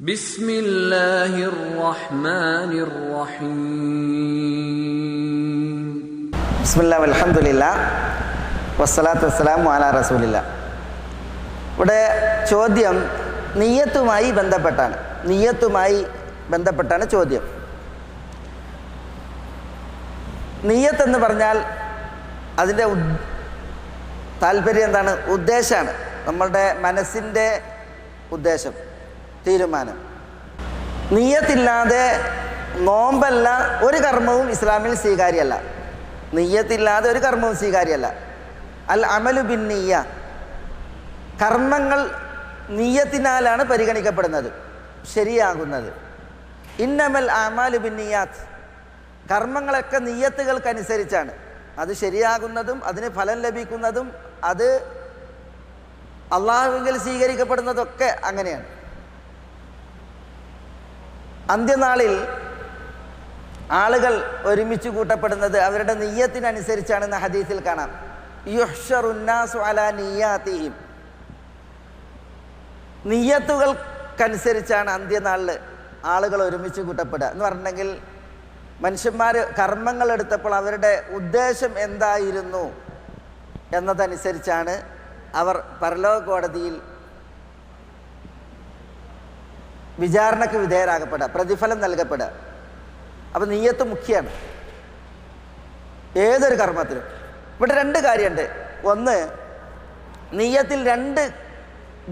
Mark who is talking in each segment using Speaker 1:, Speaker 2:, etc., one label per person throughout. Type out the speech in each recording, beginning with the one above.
Speaker 1: بسم الله الرحمن الرحيم
Speaker 2: ബിസ്മില്ല അലഹമുല്ല വസ്സലാത്തു വസ്സലാമു അല റസൂലില്ല ഇവിടെ ചോദ്യം നീയത്തുമായി ബന്ധപ്പെട്ടാണ് നീയത്തുമായി ബന്ധപ്പെട്ടാണ് ചോദ്യം നീയത്ത് എന്ന് പറഞ്ഞാൽ അതിൻ്റെ ഉദ്- താല്പര്യം എന്താണ് ഉദ്ദേശമാണ് നമ്മളുടെ മനസ്സിൻ്റെ ഉദ്ദേശം തീരുമാനം. നീയത്തില്ലാതെ നോമ്പല്ല ഒരു കർമ്മവും ഇസ്ലാമിൽ സ്വീകാര്യമല്ല. നീയത്തില്ലാതെ ഒരു കർമ്മവും സ്വീകാര്യമല്ല. അൽ അമലു ബിൻ നീയ കർമ്മങ്ങൾ നീയത്തിനാലാണ് പരിഗണിക്കപ്പെടുന്നത് ശരിയാകുന്നത്. ഇന്നമൽ അമാലു ബിൻ നീയാത്ത് കർമ്മങ്ങളൊക്കെ നീയത്തുകൾക്കനുസരിച്ചാണ്. അത് ശരിയാകുന്നതും അതിന് ഫലം ലഭിക്കുന്നതും അത് അള്ളാഹുവിൽ സ്വീകരിക്കപ്പെടുന്നതൊക്കെ അങ്ങനെയാണ്. അന്ത്യനാളിൽ ആളുകൾ ഒരുമിച്ച് കൂട്ടപ്പെടുന്നത് അവരുടെ നെയ്യത്തിനനുസരിച്ചാണെന്ന് ഹദീസിൽ കാണാം. യുഹ്ഷറുന്നാസു അലാ നിയ്യത്തുകൾക്കനുസരിച്ചാണ് അന്ത്യനാളിൽ ആളുകൾ ഒരുമിച്ച് കൂട്ടപ്പെടുക. എന്ന് പറഞ്ഞിട്ടുണ്ടെങ്കിൽ മനുഷ്യന്മാർ കർമ്മങ്ങൾ എടുത്തപ്പോൾ അവരുടെ ഉദ്ദേശം എന്തായിരുന്നു എന്നതനുസരിച്ചാണ് അവർ പരലോക കോടതിയിൽ വിചാരണക്ക് വിധേയരാകപ്പെടുക പ്രതിഫലം നൽകപ്പെടുക. അപ്പം നീയത്ത് മുഖ്യമാണ് ഏതൊരു കർമ്മത്തിലും. ഇവിടെ രണ്ട് കാര്യമുണ്ട്. ഒന്ന് നീയത്തിൽ രണ്ട്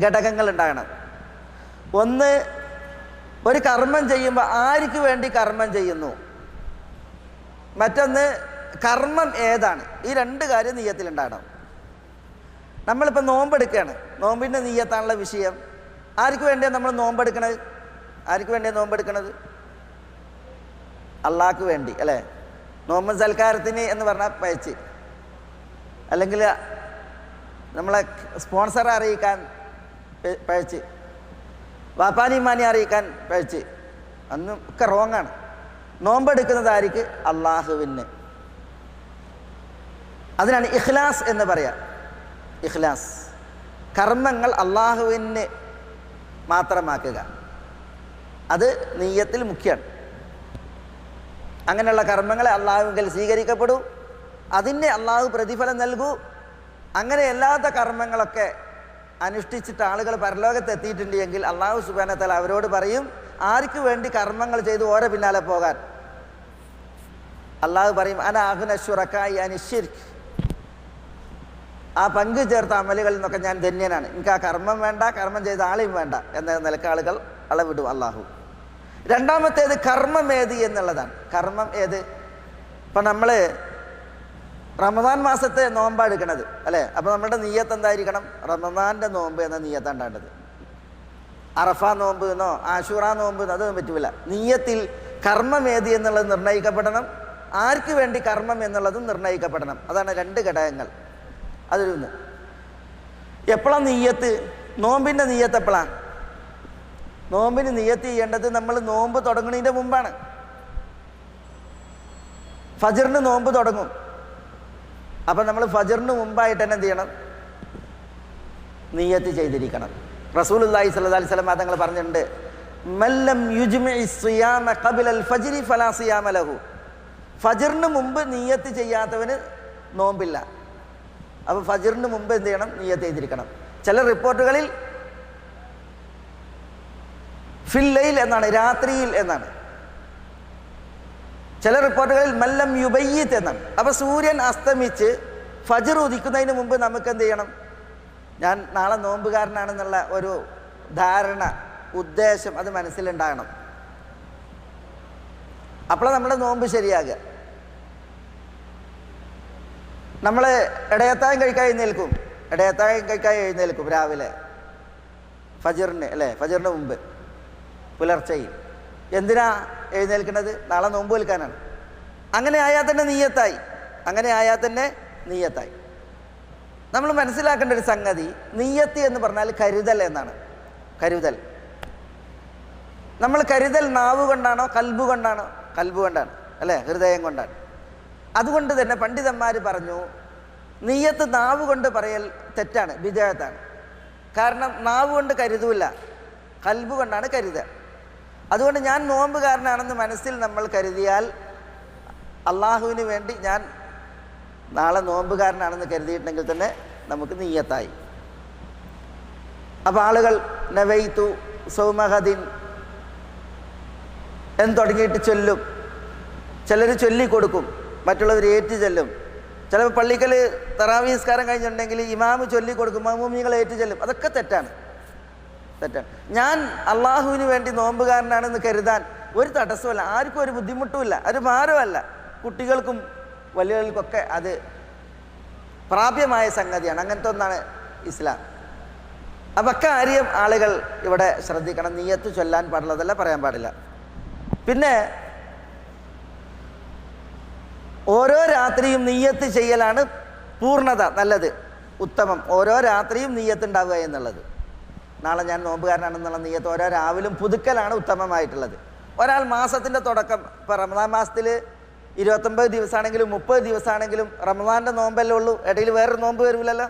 Speaker 2: ഘടകങ്ങൾ ഉണ്ടാകണം. ഒന്ന് ഒരു കർമ്മം ചെയ്യുമ്പോൾ ആർക്ക് വേണ്ടി കർമ്മം ചെയ്യുന്നു? മറ്റൊന്ന് കർമ്മം ഏതാണ്? ഈ രണ്ട് കാര്യം നീയത്തിലുണ്ടാകണം നമ്മളിപ്പോൾ നോമ്പെടുക്കുകയാണ്. നോമ്പിന്റെ നീയത്താണുള്ള വിഷയം. ആർക്ക് വേണ്ടിയാണ് നമ്മൾ നോമ്പെടുക്കണത്? ആർക്ക് വേണ്ടിയാണ് നോമ്പെടുക്കണത് അള്ളാഹ്ക്ക് വേണ്ടി അല്ലേ? നോമ്പ് സൽക്കാരത്തിന് എന്ന് പറഞ്ഞാൽ പയച്ച്. അല്ലെങ്കിൽ നമ്മളെ സ്പോൺസർ അറിയിക്കാൻ പഴച്ച് വാപ്പാനിമാനി അറിയിക്കാൻ പഴച്ച് അന്നും ഒക്കെ റോങ്ങാണ് നോമ്പെടുക്കുന്നത് ആർക്ക്? അള്ളാഹുവിന്. അതിനാണ് ഇഖ്ലാസ് എന്ന് പറയാം. ഇഖ്ലാസ്. കർമ്മങ്ങൾ അള്ളാഹുവിന് മാത്രമാക്കുക. അത് നെയ്യത്തിൽ മുഖ്യമാണ് അങ്ങനെയുള്ള കർമ്മങ്ങളെ അള്ളാഹുവിൽ സ്വീകരിക്കപ്പെടൂ. അതിന് അള്ളാഹു പ്രതിഫലം നൽകൂ. അങ്ങനെ അല്ലാത്ത കർമ്മങ്ങളൊക്കെ അനുഷ്ഠിച്ചിട്ട് ആളുകൾ പരലോകത്ത് എത്തിയിട്ടുണ്ട് എങ്കിൽ അള്ളാഹു സുബാനത്താൽ അവരോട് പറയും ആർക്ക് വേണ്ടി കർമ്മങ്ങൾ ചെയ്ത് ഓരോ പിന്നാലെ പോകാൻ? അള്ളാഹു പറയും അന അഹുനശ്വറക്കായി അനിഷിർക്ക് ആ പങ്കു ചേർത്ത അമലുകളിൽ നിന്നൊക്കെ ഞാൻ ധന്യനാണ്. എനിക്ക് ആ കർമ്മം വേണ്ട കർമ്മം ചെയ്ത ആളെയും വേണ്ട എന്ന നിലയ്ക്ക് ആളുകൾ അളവിടും അള്ളാഹു രണ്ടാമത്തേത് കർമ്മം ഏത് എന്നുള്ളതാണ്. കർമ്മം ഏത്? ഇപ്പം നമ്മൾ റമദാൻ മാസത്തെ നോമ്പാണ് എടുക്കണത് അല്ലേ? അപ്പോൾ നമ്മുടെ നീയത്ത് എന്തായിരിക്കണം? റമദാന്റെ നോമ്പ് എന്ന നീയത്താണ് ഉണ്ടാകേണ്ടത് അറഫ നോമ്പ് എന്നോ ആഷൂറ നോമ്പ് എന്നോ അതൊന്നും പറ്റൂല. നീയത്തിൽ കർമ്മം ഏത് എന്നുള്ളത് നിർണയിക്കപ്പെടണം. ആർക്ക് വേണ്ടി കർമ്മം എന്നുള്ളതും നിർണയിക്കപ്പെടണം. അതാണ് രണ്ട് ഘടകങ്ങൾ. അതിലൊന്ന്. എപ്പോഴാണ് നീയത്ത്? നോമ്പിന്റെ നീയത്ത് എപ്പോഴാണ് നോമ്പിന് നിയത്ത് ചെയ്യേണ്ടത് നമ്മൾ നോമ്പ് തുടങ്ങുന്നതിന്റെ മുമ്പാണ്. ഫജറിന് നോമ്പ് തുടങ്ങും. അപ്പം നമ്മൾ ഫജറിന് മുമ്പായിട്ട് തന്നെ എന്ത് ചെയ്യണം? നീയത്ത് ചെയ്തിരിക്കണം. റസൂലുല്ലാഹി സ്വല്ലല്ലാഹി അലൈഹി വസല്ലം തങ്ങൾ പറഞ്ഞിട്ടുണ്ട് മല്ലം ലഹു. ഫജറിന് മുമ്പ് നീയത്ത് ചെയ്യാത്തവന് നോമ്പില്ല. അപ്പോൾ ഫജറിന് മുമ്പ് എന്ത് ചെയ്യണം? നീയത്ത് ചെയ്തിരിക്കണം. ചില റിപ്പോർട്ടുകളിൽ ഫില്ലയിൽ എന്നാണ് രാത്രിയിൽ എന്നാണ്. ചില റിപ്പോർട്ടുകളിൽ മല്ലം യുബയ്യത്ത് എന്നാണ്. അപ്പൊ സൂര്യൻ അസ്തമിച്ച് ഫജർ ഉദിക്കുന്നതിന് മുമ്പ് നമുക്ക് എന്ത് ചെയ്യണം? ഞാൻ നാളെ നോമ്പുകാരനാണെന്നുള്ള ഒരു ധാരണ ഉദ്ദേശം അത് മനസ്സിലുണ്ടാകണം. അപ്പോൾ നമ്മുടെ നോമ്പ് ശരിയാകുക നമ്മൾ ഇടയത്തായം കഴിക്കാൻ എഴുന്നേൽക്കും. ഇടയത്തായം കഴിക്കാൻ എഴുന്നേൽക്കും രാവിലെ. ഫജറിന് അല്ലേ? ഫജറിന് മുമ്പ്. പുലർച്ചയിൽ എന്തിനാ എഴുന്നേൽക്കുന്നത് നാളെ നോമ്പ് വിൽക്കാനാണ് അങ്ങനെ ആയാൽ തന്നെ നീയത്തായി. അങ്ങനെ ആയാൽ തന്നെ നീയത്തായി. നമ്മൾ മനസ്സിലാക്കേണ്ട ഒരു സംഗതി നീയത്തി എന്ന് പറഞ്ഞാൽ കരുതൽ എന്നാണ്. കരുതൽ. നമ്മൾ കരുതൽ നാവ് കൊണ്ടാണോ കൽബു കൊണ്ടാണോ? കൽബു കൊണ്ടാണ് അല്ലേ? ഹൃദയം കൊണ്ടാണ്. അതുകൊണ്ട് തന്നെ പണ്ഡിതന്മാർ പറഞ്ഞു നീയത്ത് നാവ് കൊണ്ട് പറയൽ തെറ്റാണ് വിജയത്താണ് കാരണം നാവ് കൊണ്ട് കരുതൂല കൽബ് കൊണ്ടാണ് കരുതുക. അതുകൊണ്ട് ഞാൻ നോമ്പുകാരനാണെന്ന് മനസ്സിൽ നമ്മൾ കരുതിയാൽ അള്ളാഹുവിന് വേണ്ടി ഞാൻ നാളെ നോമ്പുകാരനാണെന്ന് കരുതിയിട്ടുണ്ടെങ്കിൽ തന്നെ നമുക്ക് നീയത്തായി. അപ്പോൾ ആളുകൾ നവൈത്തു സൗമഹദിൻ എന്ന് തുടങ്ങിയിട്ട് ചൊല്ലും. ചിലർ ചൊല്ലിക്കൊടുക്കും മറ്റുള്ളവർ ഏറ്റു ചൊല്ലും. ചിലപ്പോൾ പള്ളിക്കൽ തറാവീസ്കാരം കഴിഞ്ഞിട്ടുണ്ടെങ്കിൽ ഇമാമ് ചൊല്ലിക്കൊടുക്കും മമ്മൂമികൾ ഏറ്റു ചൊല്ലും. അതൊക്കെ തെറ്റാണ്. തെറ്റാണ് ഞാൻ അള്ളാഹുവിന് വേണ്ടി നോമ്പുകാരനാണെന്ന് കരുതാൻ ഒരു തടസ്സമല്ല ആർക്കും ഒരു ബുദ്ധിമുട്ടുമില്ല. അത് ഭാരമല്ല കുട്ടികൾക്കും വലിയവർക്കൊക്കെ അത് പ്രാപ്യമായ സംഗതിയാണ്. അങ്ങനത്തെ ഒന്നാണ് ഇസ്ലാം. അപ്പം അക്കാര്യം ആളുകൾ ഇവിടെ ശ്രദ്ധിക്കണം. നീയത്ത് ചൊല്ലാൻ പാടുള്ളതല്ല പറയാൻ പാടില്ല. പിന്നെ ഓരോ രാത്രിയും നീയത്ത് ചെയ്യലാണ് പൂർണത നല്ലത്. ഉത്തമം. ഓരോ രാത്രിയും നീയത്ത് ഉണ്ടാവുക എന്നുള്ളത്. നാളെ ഞാൻ നോമ്പുകാരനാണെന്നുള്ള നീയത്ത് ഓരോ രാവിലും പുതുക്കലാണ് ഉത്തമമായിട്ടുള്ളത്. ഒരാൾ മാസത്തിന്റെ തുടക്കം ഇപ്പോൾ റമദാൻ മാസത്തിൽ ഇരുപത്തൊമ്പത് ദിവസമാണെങ്കിലും മുപ്പത് ദിവസമാണെങ്കിലും റമദാന്റെ നോമ്പല്ലേ ഉള്ളൂ. ഇടയിൽ വേറൊരു നോമ്പ് വരില്ലല്ലോ.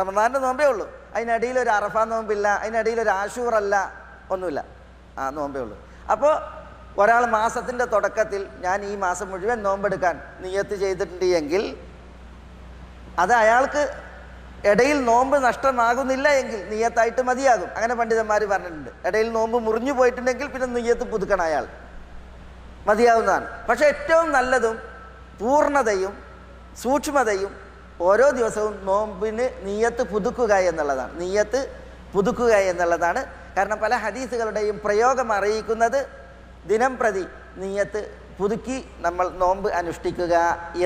Speaker 2: റമദാന്റെ നോമ്പേ ഉള്ളൂ. അതിനിടയിൽ ഒരു അറഫ നോമ്പില്ല അതിനിടയിൽ ഒരു ആശൂറല്ല ഒന്നുമില്ല. ആ നോമ്പേ ഉള്ളൂ. അപ്പോൾ ഒരാൾ മാസത്തിന്റെ തുടക്കത്തിൽ ഞാൻ ഈ മാസം മുഴുവൻ നോമ്പെടുക്കാൻ നിയത്ത് ചെയ്തിട്ടുണ്ട് എങ്കിൽ അത് അയാൾക്ക് ഇടയിൽ നോമ്പ് നഷ്ടമാകുന്നില്ല എങ്കിൽ നീയത്തായിട്ട് മതിയാകും. അങ്ങനെ പണ്ഡിതന്മാർ പറഞ്ഞിട്ടുണ്ട്. ഇടയിൽ നോമ്പ് മുറിഞ്ഞു പോയിട്ടുണ്ടെങ്കിൽ പിന്നെ നീയത്ത് പുതുക്കണം അയാൾ. മതിയാവുന്നതാണ്. പക്ഷേ ഏറ്റവും നല്ലതും പൂർണതയും സൂക്ഷ്മതയും ഓരോ ദിവസവും നോമ്പിന് നീയത്ത് പുതുക്കുക എന്നുള്ളതാണ്. നീയത്ത് പുതുക്കുക എന്നുള്ളതാണ്. കാരണം പല ഹദീസുകളുടെയും പ്രയോഗം അറിയിക്കുന്നത് ദിനം പ്രതി നീയത്ത് പുതുക്കി നമ്മൾ നോമ്പ് അനുഷ്ഠിക്കുക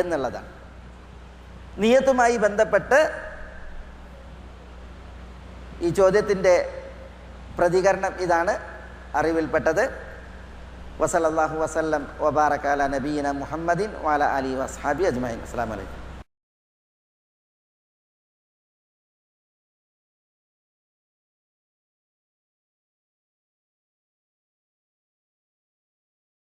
Speaker 2: എന്നുള്ളതാണ്. നീയത്തുമായി ബന്ധപ്പെട്ട് ഈ ചോദ്യത്തിന്റെ പ്രതികരണം ഇതാണ് അറിവിൽപ്പെട്ടത്. വസലല്ലാഹു വസല്ലം വബാറക്കാല നബീന മുഹമ്മദിൻ വാല അലി വസ്ഹാബി അജ്മൈൻ അസ്സാം വലൈക്കും